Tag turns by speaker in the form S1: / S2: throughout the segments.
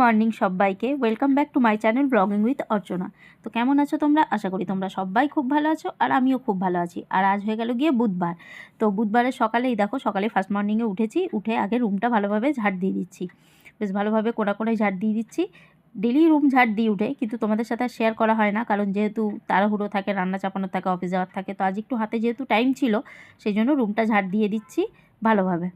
S1: Morning সবাইকে। Welcome back to my channel blogging with Archana. তো কেমন আছো তোমরা? আশা করি তোমরা সবাই খুব ভালো আছো আর আমিও খুব ভালো আছি। আর আজ হয়ে গেল গিয়ে বুধবার। তো বুধবারের সকালেই দেখো, সকালে ফার্স্ট মর্নিংয়ে উঠেছি, উঠে আগে রুমটা ভালোভাবে ঝাড় দিয়ে দিচ্ছি। বেশ ভালোভাবে কোনা কোনায় ঝাড় দিয়ে দিচ্ছি। ডেলি রুম ঝাড় দিয়ে উঠে, কিন্তু তোমাদের সাথে শেয়ার করা হয় না, কারণ যেহেতু তাড়াহুড়ো থাকে, রান্না চাপানো থাকে অফিস যাওয়ার থাকে, তো আজ একটু হাতে যেহেতু টাইম ছিল, সেই জন্য রুমটা ঝাড় দিয়ে দিচ্ছি ভালোভাবে।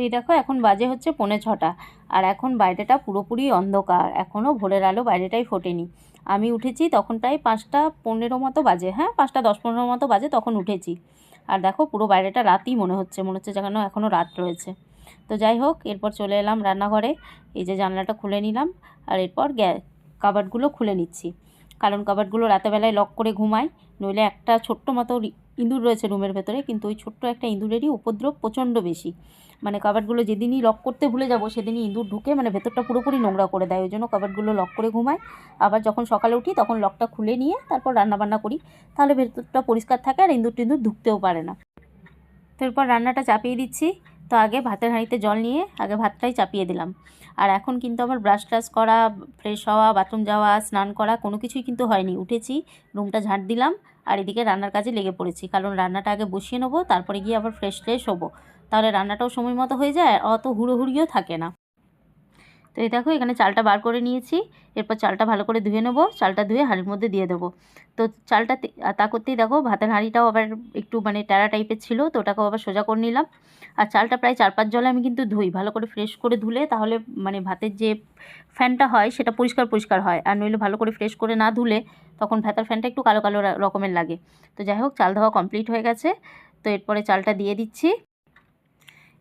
S1: এই দেখো এখন বাজে হচ্ছে পৌনে ছটা। আর এখন বাইরেটা পুরোপুরি অন্ধকার। এখনও ভোরের আলো বাইরেটাই ফোটেনি। আমি উঠেছি তখন প্রায় পাঁচটা পনেরো মতো বাজে হ্যাঁ? পাঁচটা দশ পনেরো মতো বাজে তখন উঠেছি। আর দেখো পুরো বাইরেটা রাতই মনে হচ্ছে মনে হচ্ছে যেন এখনও রাত রয়েছে। তো যাই হোক, এরপর চলে এলাম রান্নাঘরে। এই যে জানলাটা খুলে নিলাম, আর এরপর গ্যা কাবারগুলো খুলে নিচ্ছি। কারণ কাবারগুলো রাতেবেলায় লক করে ঘুমাই। নইলে একটা ছোট্ট মতো ইঁদুর রয়েছে রুমের ভেতরে, কিন্তু ওই ছোট্ট একটা ইঁদুরেরই উপদ্রব প্রচণ্ড বেশি। মানে কাবারগুলো যেদিনই লক করতে ভুলে যাব, সেদিনই ইঁদুর ঢুকে মানে ভেতরটা পুরোপুরি নোংরা করে দেয়। ওই জন্য কাবারগুলো লক করে ঘুমায় আবার যখন সকালে উঠি, তখন লকটা খুলে নিয়ে তারপর রান্নাবান্না করি। তাহলে ভেতরটা পরিষ্কার থাকে আর ইঁদুর টিঁদুর ঢুকতেও পারে না। তারপর রান্নাটা চাপিয়ে দিচ্ছি। তো আগে ভাতের হাঁড়িতে জল নিয়ে আগে ভাতটাই চাপিয়ে দিলাম। আর এখন কিন্তু আমার ব্রাশ ট্রাশ করা, ফ্রেশ হওয়া, বাথরুম যাওয়া, স্নান করা কোনো কিছুই কিন্তু হয়নি। উঠেছি, রুমটা ঝাঁট দিলাম। আর এদিকে রান্নার কাজে লেগে পড়েছি। কারণ রান্নাটা আগে বসিয়ে নেব, তারপরে গিয়ে আবার ফ্রেশ ফ্রেশ হব। তাহলে রান্নাটাও সময় মতো হয়ে যায়, অত হুড়োহুড়িও থাকে না। তো এই দেখো, এখানে চালটা বার করে নিয়েছি। এরপর চালটা ভালো করে ধুয়ে নেব। চালটা ধুয়ে হাঁড়ির মধ্যে দিয়ে দেবো। তো চালটা তা করতেই দেখো, ভাতের হাঁড়িটাও আবার একটু মানে ট্যারা টাইপের ছিল, তো ওটাকেও আবার সোজা করে নিলাম। আর চালটা প্রায় চার পাঁচ জলে আমি কিন্তু ধুই। ভালো করে ফ্রেশ করে ধুলে তাহলে মানে ভাতের যে ফ্যানটা হয়, সেটা পরিষ্কার পরিষ্কার হয়। আর নইলে ভালো করে ফ্রেশ করে না ধুলে তখন ভাতের ফ্যানটা একটু কালো কালো রকমের লাগে। তো যাই হোক, চাল ধোয়া কমপ্লিট হয়ে গেছে। তো এরপরে চালটা দিয়ে দিচ্ছি।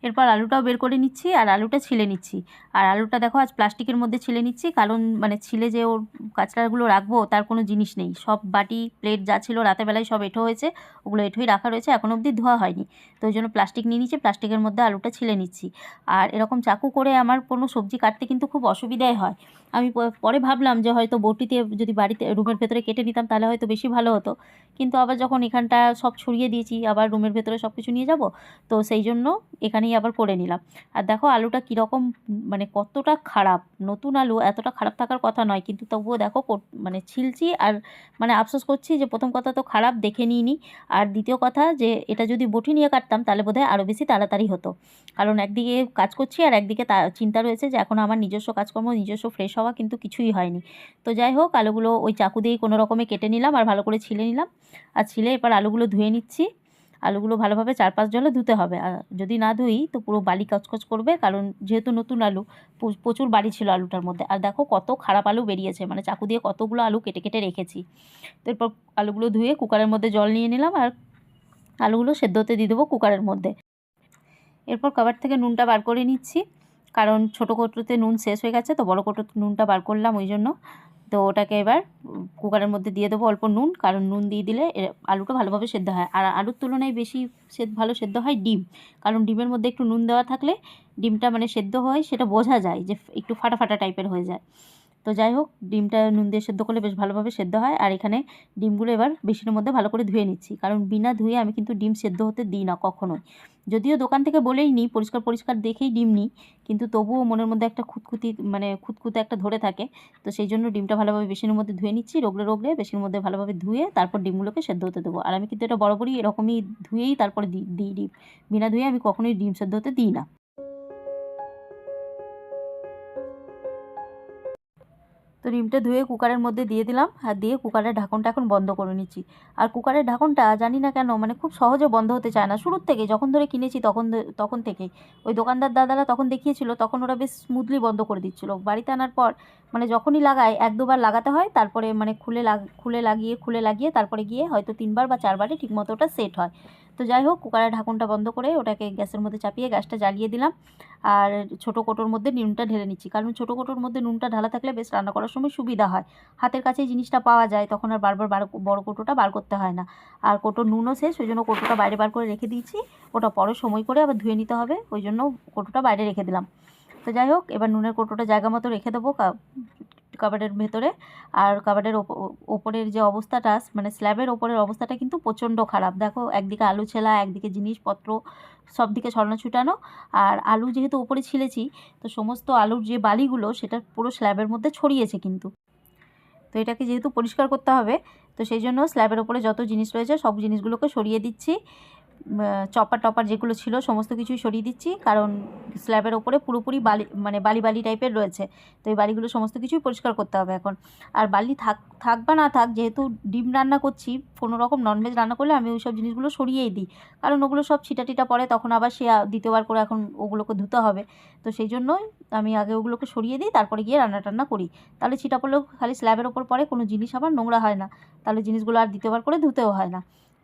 S1: এরপর আলুটাও বের করে নিচ্ছি আর আলুটা ছিলে নিচ্ছি। আর আলুটা দেখো আজ প্লাস্টিকের মধ্যে ছিলে নিচ্ছি, কারণ মানে ছিলে যে ওর কাঁচড়াগুলো রাখব তার কোনো জিনিস নেই। সব বাটি, প্লেট যা ছিল রাতের বেলায় সব এঁঠো হয়েছে, ওগুলো এঁঠোই রাখা রয়েছে, এখন অবধি ধোয়া হয়নি। তো ওই জন্য প্লাস্টিক নিয়ে নিচ্ছি প্লাস্টিকের মধ্যে আলুটা ছিলে নিচ্ছি। আর এরকম চাকু করে আমার কোনো সবজি কাটতে কিন্তু খুব অসুবিধাই হয়। আমি পরে ভাবলাম যে হয়তো বটিতে যদি বাড়িতে, রুমের ভেতরে কেটে নিতাম তাহলে হয়তো বেশি ভালো হতো। কিন্তু আবার যখন এখানটা সব ছড়িয়ে দিয়েছি, আবার রুমের ভেতরে সব কিছু নিয়ে যাব, তো সেই জন্য এখানেই আবার করে নিলাম। আর দেখো আলুটা কীরকম মানে কতটা খারাপ, নতুন আলু এতটা খারাপ থাকার কথা নয়, কিন্তু তবুও দেখো মানে ছিলছি আর মানে আফসোস করছি যে প্রথম কথা তো খারাপ, দেখে নিইনি। আর দ্বিতীয় কথা যে এটা যদি বটি নিয়ে কাটতাম তাহলে বোধহয় আরও বেশি তাড়াতাড়ি হতো। কারণ একদিকে কাজ করছি আর একদিকে তা, চিন্তা রয়েছে যে এখন আমার নিজস্ব কাজকর্ম, নিজস্ব ফ্রেশ হওয়া কিন্তু কিছুই হয়নি। তো যাই হোক, আলুগুলো ওই চাকু দিয়েই কোনো রকমে কেটে নিলাম আর ভালো করে ছিলে নিলাম। আর ছিলে এবার আলুগুলো ধুয়ে নিচ্ছি। আলুগুলো ভালোভাবে চার পাঁচ জলে ধুতে হবে। আর যদি না ধুই, তো পুরো বালি কচকচ করবে, কারণ যেহেতু নতুন আলু প্রচুর বালি ছিল আলুটার মধ্যে। আর দেখো কত খারাপ আলু বেরিয়েছে মানে চাকু দিয়ে কতগুলো আলু কেটে কেটে রেখেছি। তো এরপর আলুগুলো ধুয়ে কুকারের মধ্যে জল নিয়ে নিলাম, আর আলুগুলো সেদ্ধ হতে দিয়ে দেবো কুকারের মধ্যে। এরপর কবার থেকে নুনটা বার করে নিচ্ছি, কারণ ছোটো কৌটোতে নুন শেষ হয়ে গেছে, তো বড় কৌটোতে নুনটা বার করলাম ওই জন্য। তো ওটাকে এবার কুকারের মধ্যে দিয়ে দেবো অল্প নুন, কারণ নুন দিয়ে দিলে আলুটা ভালোভাবে সেদ্ধ হয়। আর আলুর তুলনায় বেশি সেদ্ধ, ভালো সেদ্ধ হয় ডিম, কারণ ডিমের মধ্যে একটু নুন দেওয়া থাকলে ডিমটা মানে সেদ্ধ হয়, সেটা বোঝা যায় যে একটু ফাটা ফাটা টাইপের হয়ে যায়। তো যাই হোক, ডিমটা নুন দিয়ে সেদ্ধ করলে বেশ ভালোভাবে সেদ্ধ হয়। আর এখানে ডিমগুলো এবার বেসিনের মধ্যে ভালো করে ধুয়ে নিচ্ছি। কারণ বিনা ধুয়ে আমি কিন্তু ডিম সেদ্ধ হতে দিই না কখনোই। যদিও দোকান থেকে বলেই নিই, পরিষ্কার পরিষ্কার দেখেই ডিম নিই, কিন্তু তবুও মনের মধ্যে একটা খুঁতখুতি মানে খুঁতখুতে একটা ধরে থাকে। তো সেই জন্য ডিমটা ভালোভাবে বেসিনের মধ্যে ধুয়ে নিচ্ছি, রোগলে রোগলে বেসিনের মধ্যে ভালোভাবে ধুয়ে তারপর ডিমগুলোকে সেদ্ধ হতে দেবো। আর আমি কিন্তু এটা বরাবরই এরকমই ধুয়েই তারপরে দিই ডিম। বিনা ধুয়ে আমি কখনোই ডিম সেদ্ধ হতে দিই না। তো ডিমটা ধুয়ে কুকারের মধ্যে দিয়ে দিলাম আর দিয়ে কুকারের ঢাকনটা এখন বন্ধ করে নিচ্ছি। আর কুকারের ঢাকনটা জানি না কেন মানে খুব সহজে বন্ধ হতে চায় না। শুরুর থেকে যখন ধরে কিনেছি তখন তখন থেকেই। ওই দোকানদার দাদারা তখন দেখিয়েছিল, তখন ওরা বেশ স্মুথলি বন্ধ করে দিচ্ছিল। বাড়িতে আনার পর মানে যখনই লাগায়, এক দুবার লাগাতে হয়, তারপরে মানে খুলে লাগ, খুলে লাগিয়ে খুলে লাগিয়ে, তারপরে গিয়ে হয়তো তিনবার বা চারবারে ঠিকমতো ওটা সেট হয়। তো যাই হোক কুকারের ঢাকনটা বন্ধ করে ওটাকে গ্যাসের মধ্যে চাপিয়ে গ্যাসটা জ্বালিয়ে দিলাম। আর ছোটো কোটোর মধ্যে নুনটা ঢেলে নিচ্ছি। কারণ ছোটো কোটোর মধ্যে নুনটা ঢালা থাকলে বেশ রান্না করার সময় সুবিধা হয়। হাতের কাছেই জিনিসটা পাওয়া যায়, তখন আর বারবার বার বড় কোটোটা বার করতে হয় না। আর কোটোর নুনও শেষ, ওই জন্য কোটোটা বাইরে বার করে রেখে দিয়েছি। ওটা পরে সময় করে আবার ধুয়ে নিতে হবে, ওই জন্য কোটোটা বাইরে রেখে দিলাম।
S2: তো যাই হোক, এবার নুনের কৌটোটা জায়গা মতো রেখে দেবো। কা- কাবাডের ভেতরে। আর কাবাডের ওপ- ওপরের যে অবস্থাটা মানে স্ল্যাবের ওপরের অবস্থাটা কিন্তু প্রচণ্ড খারাপ। দেখো, একদিকে আলু ছেলা, একদিকে জিনিসপত্র সব দিকে ছড়ানো ছুটানো। আর আলু যেহেতু ওপরে ছিলেছি, তো সমস্ত আলুর যে বালিগুলো, সেটা পুরো স্ল্যাবের মধ্যে ছড়িয়েছে কিন্তু। তো এটাকে যেহেতু পরিষ্কার করতে হবে, তো সেই জন্য স্ল্যাবের ওপরে যত জিনিস রয়েছে, সব জিনিসগুলোকে সরিয়ে দিচ্ছি। চপার টপার যেগুলো ছিল, সমস্ত কিছুই সরিয়ে দিচ্ছি। কারণ স্ল্যাবের ওপরে পুরোপুরি বালি মানে বালি বালি টাইপের রয়েছে। তো এই বালিগুলো সমস্ত কিছুই পরিষ্কার করতে হবে এখন। আর বালি থাক থাক বা না থাক, যেহেতু ডিম রান্না করছি, কোনো রকম ননভেজ রান্না করলে আমি ওই সব জিনিসগুলো সরিয়েই দিই। কারণ ওগুলো সব ছিটা টিটা পড়ে, তখন আবার সে দ্বিতীয়বার করে এখন ওগুলোকে ধুতে হবে। তো সেই জন্যই আমি আগে ওগুলোকে সরিয়ে দিই, তারপরে গিয়ে রান্না টান্না করি। তাহলে ছিটা পড়লেও খালি স্ল্যাবের ওপর পড়ে, কোনো জিনিস আবার নোংরা হয় না। তাহলে জিনিসগুলো আর দ্বিতীয়বার করে ধুতেও হয় না।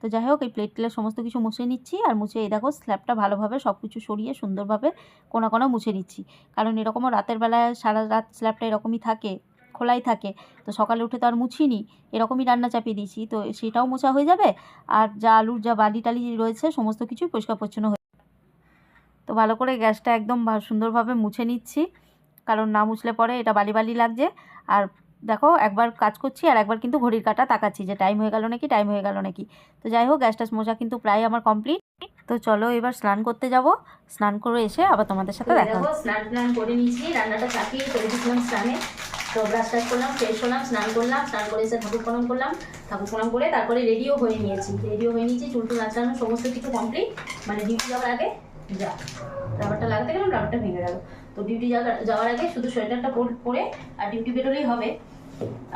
S2: তো যাই হোক, এই প্লেট টেলে সমস্ত কিছু মুছে নিচ্ছি আর মুছে, এই দেখো স্ল্যাবটা ভালোভাবে সব কিছু সরিয়ে সুন্দরভাবে কোনা কোনা মুছে নিচ্ছি। কারণ এরকমও রাতের বেলায় সারা রাত স্ল্যাবটা এরকমই থাকে, খোলাই থাকে, তো সকালে উঠে তো আর মুছিনি, এরকমই রান্না চাপিয়ে দিয়েছি, তো সেটাও মোছা হয়ে যাবে আর যা আলুর যা বালি টালি রয়েছে, সমস্ত কিছুই পরিষ্কার পরিচ্ছন্ন হয়ে তো ভালো করে গ্যাসটা একদম সুন্দরভাবে মুছে নিচ্ছি। কারণ না মুছলে পরে এটা বালি বালি লাগছে। আর দেখো একবার কাজ করছি আর একবার কিন্তু ঘড়ির কাটা তাকাচ্ছি যে টাইম হয়ে গেল নাকি টাইম হয়ে গেল নাকি। তো যাই হোক গ্যাসটা মোজা কিন্তু প্রায় আমার কমপ্লিট তো চলো এবার স্নান করতে যাব। স্নান করে এসে আবার তোমাদের সাথে
S1: দেখা
S2: হচ্ছে।
S1: স্নান টান করে নিয়েছি রান্নাটা চাপিয়ে করে দিয়েছিলাম স্নানে। তো ব্রাশ টাশ করলাম ফ্রেশ হলাম স্নান করলাম স্নান করে এসে ঠাকুর প্রণাম করলাম। ঠাকুর প্রণাম করে তারপরে রেডিও হয়ে নিয়েছি। রেডিও হয়ে নিয়েছি চুল টুল আঁচড়ানো সমস্ত কিছু কমপ্লিট মানে ডিউটি যাওয়ার আগে যা রাবারটা লাগাতে গেলাম রাবারটা ভেঙে গেল। তো ডিউটি যাওয়ার আগে শুধু সোয়েটারটা পরে আর ডিউটি বেরোলেই হবে।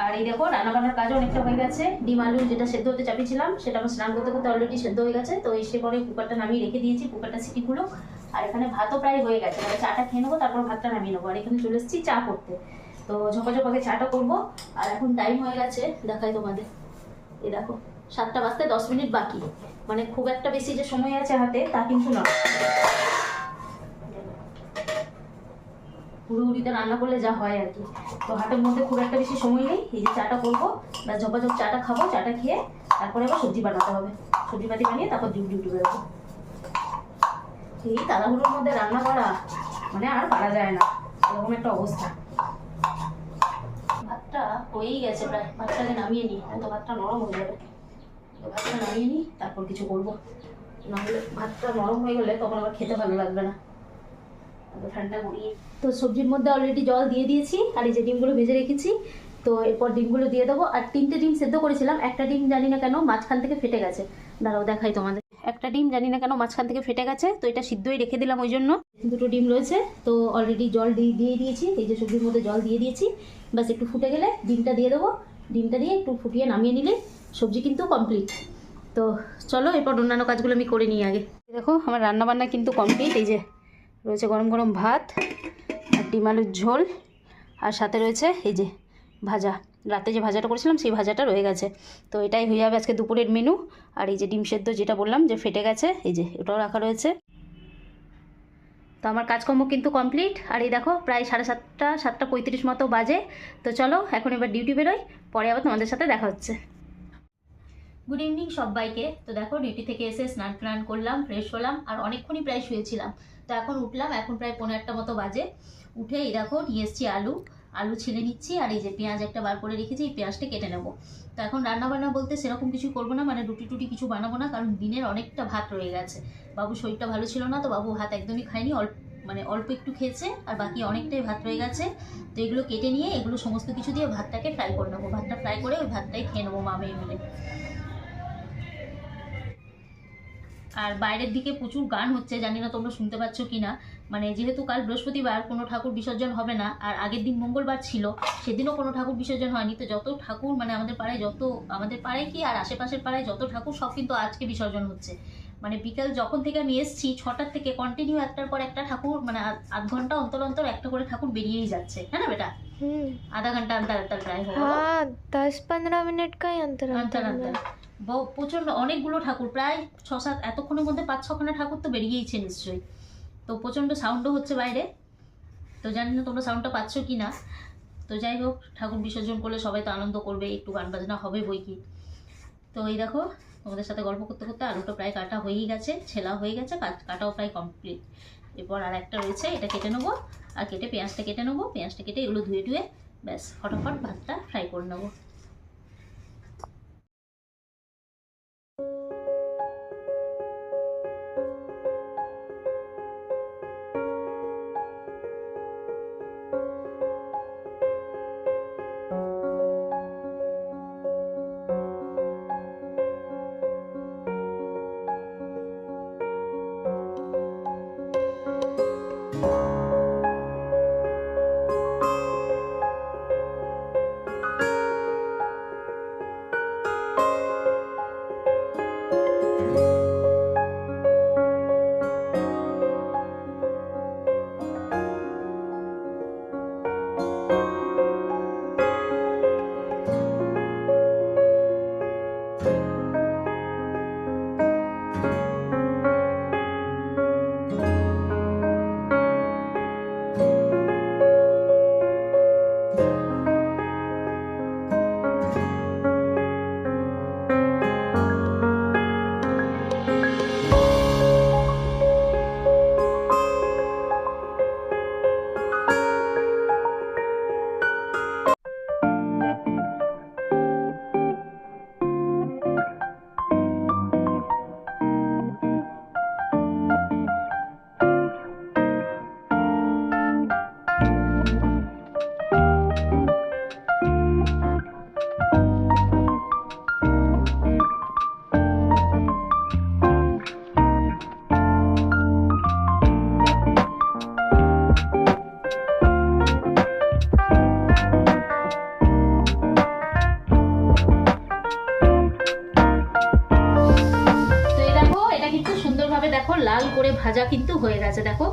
S1: আর এই দেখো, রান্না বান্নার কাজও অনেকটা হয়ে গেছে। ডিম, আলু যেটা সেদ্ধ হতে চাপিয়েছিলাম, সেটা আমার স্নান করতে করতে অলরেডি সেদ্ধ হয়ে গেছে। তো এসে পরে কুকারটা নামিয়ে রেখে দিয়েছি, কুকারটা সিটি খুলো আর এখানে ভাতও প্রায় হয়ে গেছে। মানে চাটা খেয়ে নেব, তারপর ভাতটা নামিয়ে নেব। আর এখানে চলে এসেছি চা করতে। তো ঝপাঝপাকে চাটা করব। আর এখন টাইম হয়ে গেছে, দেখাই তোমাদের। এই দেখো, সাতটা বাজতে দশ মিনিট বাকি। মানে খুব একটা বেশি যে সময় আছে হাতে, তা কিন্তু না হুড়ুহুড়িতে রান্না করলে যা হয় আর কি। তো হাতের মধ্যে খুব একটা বেশি সময় নেই, এই যে চাটা করব, বা ঝপাঝপ চাটা খাব, চাটা খেয়ে তারপরে আবার সবজি বানাতে হবে। সবজি পাতি বানিয়ে তারপর ডিউটি ডিউটি বেরোবো এই তাড়াহুড়োর মধ্যে রান্না করা মানে আর পারা যায় না, এরকম একটা অবস্থা। ভাতটা হয়েই গেছে প্রায় ভাতটাকে নামিয়ে নিই তো ভাতটা নরম হয়ে যাবে। তো ভাতটা নামিয়ে নিই, তারপর কিছু করব। নাহলে ভাতটা নরম হয়ে গেলে তখন আবার খেতে ভালো লাগবে না। তো সবজির মধ্যে অলরেডি জল দিয়ে দিয়েছি, আর এই যে ডিমগুলো ভেজে রেখেছি, তো এরপর ডিমগুলো দিয়ে দেবো। আর তিনটে ডিম সেদ্ধ করেছিলাম, একটা ডিম জানি না কেন মাঝখান থেকে ফেটে গেছে। দাঁড়াও দেখাই তোমাদের। একটা ডিম জানি না কেন মাঝখান থেকে ফেটে গেছে, তো এটা সিদ্ধই রেখে দিলাম ওই জন্য। দুটো ডিম রয়েছে, তো অলরেডি জল দিয়ে দিয়ে দিয়েছি, এই যে সবজির মধ্যে জল দিয়ে দিয়েছি। ব্যাস, একটু ফুটে গেলে ডিমটা দিয়ে দেবো। ডিমটা দিয়ে একটু ফুটিয়ে নামিয়ে নিলে সবজি কিন্তু কমপ্লিট তো চলো, এরপর অন্যান্য কাজগুলো আমি করে নিই আগে। দেখো, আমার রান্না বান্না কিন্তু কমপ্লিট এই যে রয়েছে গরম গরম ভাত আর ডিম আলুর ঝোল। আর সাথে রয়েছে এই যে ভাজা। রাতে যে ভাজাটা করেছিলাম, সেই ভাজাটা রয়ে গেছে। তো এটাই হয়ে যাবে আজকে দুপুরের মেনু আর এই যে ডিম সেদ্ধ যেটা বললাম যে ফেটে গেছে, এই যে এটাও রাখা রয়েছে। তো আমার কাজকর্ম কিন্তু কমপ্লিট আর এই দেখো, প্রায় সাড়ে সাতটা সাতটা পঁয়ত্রিশ মতো বাজে। তো চলো, এখন এবার ডিউটি বেরোই। পরে আবার তোমাদের সাথে দেখা হচ্ছে। গুড ইভিনিং সবাইকে। তো দেখো, ডিউটি থেকে এসে স্নান টান করলাম ফ্রেশ হলাম, আর অনেকক্ষণই প্রায় শুয়েছিলাম। তো এখন উঠলাম, এখন প্রায় পনেরো একটা মতো বাজে। উঠে এই দেখো, নিয়ে এসেছি আলু। আলু ছিলে নিচ্ছি, আর এই যে পেঁয়াজ একটা বার করে রেখেছি, এই পেঁয়াজটা কেটে নেব। তো এখন রান্না বান্না বলতে সেরকম কিছু করব না মানে রুটি টুটি কিছু বানাবো না, কারণ দিনের অনেকটা ভাত রয়ে গেছে। বাবু শরীরটা ভালো ছিল না, তো বাবু ভাত একদমই খায়নি অল্প মানে অল্প একটু খেয়েছে, আর বাকি অনেকটাই ভাত রয়ে গেছে। তো এগুলো কেটে নিয়ে, এগুলো সমস্ত কিছু দিয়ে ভাতটাকে ফ্রাই করে নেব। ভাতটা ফ্রাই করে ওই ভাতটাই খেয়ে নেব মা মেয়ে মিলে। আর বাইরের দিকে প্রচুর গান হচ্ছে জানি না তোমরা শুনতে পাচ্ছ কি না মানে যেহেতু কাল বৃহস্পতিবার কোনো ঠাকুর বিসর্জন হবে না আর আগের দিন মঙ্গলবার ছিল সেদিনও কোনো ঠাকুর বিসর্জন হয়নি তো যত ঠাকুর মানে আমাদের পাড়ায় যত আমাদের পাড়ায় কি আর আশেপাশের পাড়ায় যত ঠাকুর সব কিন্তু আজকে বিসর্জন হচ্ছে মানে বিকেল যখন থেকে আমি এসেছি ছটার থেকে কন্টিনিউ একটার পর একটা ঠাকুর মানে আধ- আধ ঘন্টা অন্তর অন্তর একটা করে ঠাকুর বেরিয়েই যাচ্ছে হ্যাঁ না বেটা
S3: हम्म
S1: আধা ঘন্টা অন্তর অন্তর প্রায় হোক
S3: हाँ दस पंद्रह मिनट का ही अंतर
S1: অন্তর
S3: अंतर
S1: অন্তর
S3: में
S1: ব- প্রচণ্ড অনেকগুলো ঠাকুর, প্রায় ছ সাত এতক্ষণের মধ্যে পাঁচ, ছখানা ঠাকুর তো বেরিয়েইছে নিশ্চয়ই। তো প্রচণ্ড সাউন্ডও হচ্ছে বাইরে। তো জানি না তোমরা সাউন্ডটা পাচ্ছ কি না। তো যাই হোক, ঠাকুর বিসর্জন করলে সবাই তো আনন্দ করবে, একটু গান বাজনা হবে বই কি। তো এই দেখো, তোমাদের সাথে গল্প করতে করতে আলুটা প্রায় কাটা হয়েই গেছে, ছেলা হয়ে গেছে, কাট- কাটাও প্রায় কমপ্লিট এরপর আর একটা রয়েছে, এটা কেটে নেব, আর কেটে পেঁয়াজটা কেটে নেব, পেঁয়াজটা কেটে এগুলো ধুয়ে ধুয়ে ব্যাস, ফটাফট ভাতটা ফ্রাই করে নেব।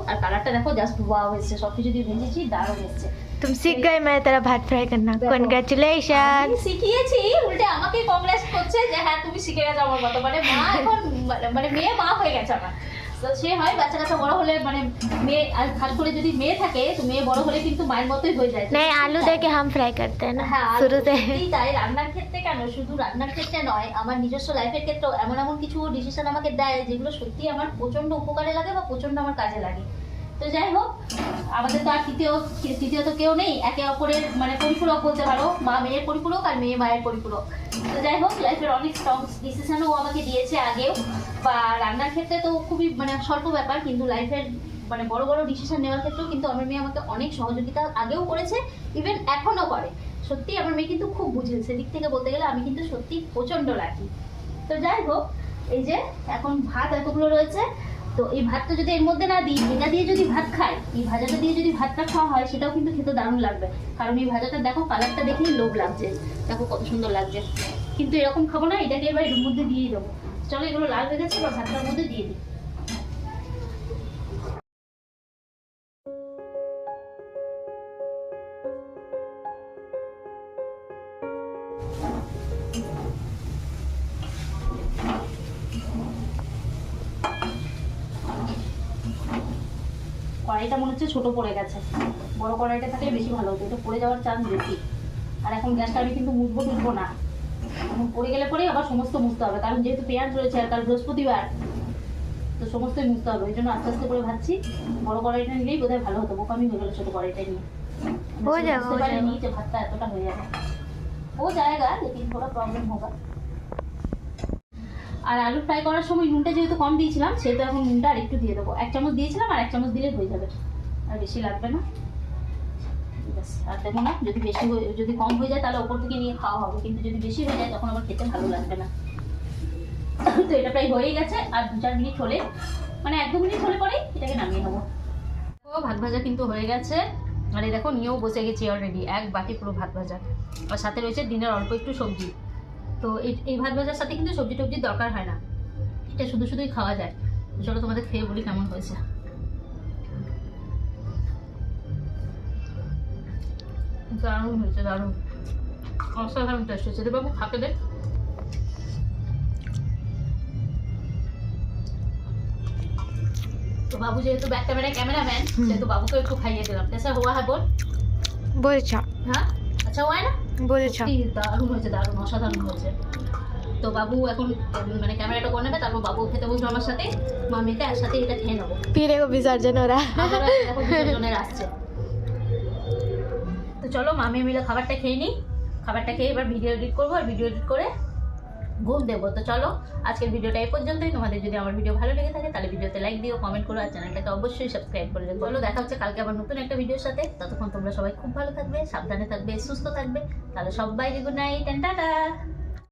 S1: আর কালারটা দেখো জাস্ট ওয়াও এসছে সব কিছু দিয়ে ভেজেছি দারুণ এসছে
S3: तुम सीख गए मैं तेरा भात फ्राई करना
S1: देखो।
S3: कॉन्ग्रेचुलेशन
S1: আমি শিখিয়েছি উল্টে আমাকে কংগ্রেস করছে যে হ্যাঁ তুমি শিখে গেছো আমার মতো মানে মা এখন মানে- মানে মেয়ে মা হয়ে গেছে আমার তো সে হয় বাচ্চা কাচ্চা বড় হলে মানে মেয়ে আর খাস করে যদি মেয়ে থাকে তো মেয়ে বড় হলে কিন্তু মায়ের মতোই হয়ে যায়।
S3: না আলু দেখে হাম ফ্রাই করতে না
S1: হ্যাঁ শুরুতে। তাই রান্নার ক্ষেত্রে কেন? শুধু রান্নার ক্ষেত্রে নয় আমার নিজস্ব লাইফের ক্ষেত্রেও এমন এমন কিছু ডিসিশন আমাকে দেয় যেগুলো সত্যি আমার প্রচণ্ড উপকারে লাগে বা প্রচণ্ড আমার কাজে লাগে। তো যাই হোক, আমাদের তো আর তৃতীয় তৃতীয় তো কেউ নেই, একে অপরের মানে পরিপূরক বলতে পারো, মা মেয়ের পরিপূরক আর মেয়ে মায়ের পরিপূরক। তো যাই হোক লাইফের অনেক স্ট্রং ডিসিশনও আমাকে দিয়েছে আগেও, বা রান্নার ক্ষেত্রে তো খুবই মানে স্বল্প ব্যাপার, কিন্তু লাইফের মানে বড় বড় ডিসিশন নেওয়ার ক্ষেত্রেও কিন্তু আমার মেয়ে আমাকে অনেক সহযোগিতা আগেও করেছে ইভেন এখনও করে। সত্যি আমার মেয়ে কিন্তু খুব বুঝে সেদিক থেকে বলতে গেলে আমি কিন্তু সত্যি প্রচণ্ড লাকি তো যাই হোক, এই যে এখন ভাত এতগুলো রয়েছে তো এই ভাতটা যদি এর মধ্যে না দিই এটা দিয়ে যদি ভাত খায় এই ভাজাটা দিয়ে যদি ভাতটা খাওয়া হয়, সেটাও কিন্তু খেতে দারুণ লাগবে। কারণ এই ভাজাটা দেখো কালারটা দেখেই লোভ লাগছে। দেখো কত সুন্দর লাগছে। কিন্তু এরকম খাব না, এটাকে এবার এর মধ্যে দিয়েই দেবো। চলো এগুলো লাল হয়ে গেছে বা ভাতটার মধ্যে দিয়ে দিই। কড়াইটা মনে হচ্ছে ছোটো পড়ে গেছে। বড় কড়াইটা থাকলে বেশি ভালো হতো। এটা পড়ে যাওয়ার চান্স বেশি। আর এখন গ্যাসটা আমি কিন্তু মুখবো টুকবো না। এখন পড়ে গেলে পরে আবার সমস্ত মুছতে হবে। কারণ যেহেতু পেঁয়াজ রয়েছে আর কাল বৃহস্পতিবার তো সমস্তই মুছতে হবে। ওই জন্য আস্তে আস্তে করে ভাবছি বড় কড়াইটা নিলেই বোধহয় ভালো হতো। বোকামি হয়ে গেলো ছোটো কড়াইটা নিয়ে।
S3: হয়ে
S1: যাবে ভাতটা এতটা হয়ে যাবে। ও জায়গা লেকিন থোড়া প্রবলেম হোগা আর আলু ফ্রাই করার সময় নুনটা যেহেতু কম দিয়েছিলাম, সেহেতু এখন নুনটা আর একটু দিয়ে দেবো। এক চামচ দিয়েছিলাম আর এক চামচ দিলে হয়ে যাবে। আর বেশি লাগবে না। আর দেবো না, যদি বেশি হয়ে- যদি কম হয়ে যায় তাহলে ওপর থেকে নিয়ে খাওয়া হবে। কিন্তু যদি বেশি হয়ে যায় তখন আমার খেতে ভালো লাগবে না। তো এটা প্রায় হয়েই গেছে। আর দু চার মিনিট হলে মানে এক দু মিনিট হলে পরেই এটাকে নামিয়ে নেব। ভাত ভাজা কিন্তু হয়ে গেছে। আর এই দেখো, নিয়েও বসে গেছি অলরেডি এক বাটি পুরো ভাত ভাজা। আর সাথে রয়েছে দিনের অল্প একটু সবজি। তো এই ভাত ভাজার সাথে কিন্তু সবজি টবজির দরকার হয় না। এটা শুধু শুধুই খাওয়া যায়। চলো তোমাদের খেয়ে বলি কেমন হয়েছে। দারুণ হয়েছে দারুণ। অসাধারণ টেস্ট হয়েছে। বাবু খাকে দেখ তো বাবু যেহেতু ব্যাক ক্যামেরা ক্যামেরাম্যান সেহেতু বাবুকে একটু খাইয়ে দিলাম। আচ্ছা, হ্যাঁ হ্যাঁ? আচ্ছা
S3: হয় না?
S1: বুঝেছ। দারুণ হয়েছে দারুণ অসাধারণ হয়েছে। তো বাবু এখন মানে ক্যামেরাটা করে নেবে তারপর বাবু খেতে বসল আমার সাথে মামিতে একসাথে এটা খেয়ে নেব।
S3: পিরে
S1: বিসর্জন ওরা। বিসর্জনের আসছে। তো চলো মামি মিলে খাবারটা খেয়ে নিই। খাবারটা খেয়ে এবার ভিডিও এডিট করব আর ভিডিও এডিট করে ঘুম দেবো। তো চলো, আজকের ভিডিওটা এই পর্যন্তই। তোমাদের যদি আমার ভিডিও ভালো লেগে থাকে, তাহলে ভিডিওতে লাইক দিও কমেন্ট করো, আর চ্যানেলটাকে অবশ্যই সাবস্ক্রাইব করে দেবো বলো দেখা হচ্ছে কালকে আবার নতুন একটা ভিডিওর সাথে। ততক্ষণ তোমরা সবাই খুব ভালো থাকবে, সাবধানে থাকবে, সুস্থ থাকবে। তাহলে সবাই গুড নাইট টাটা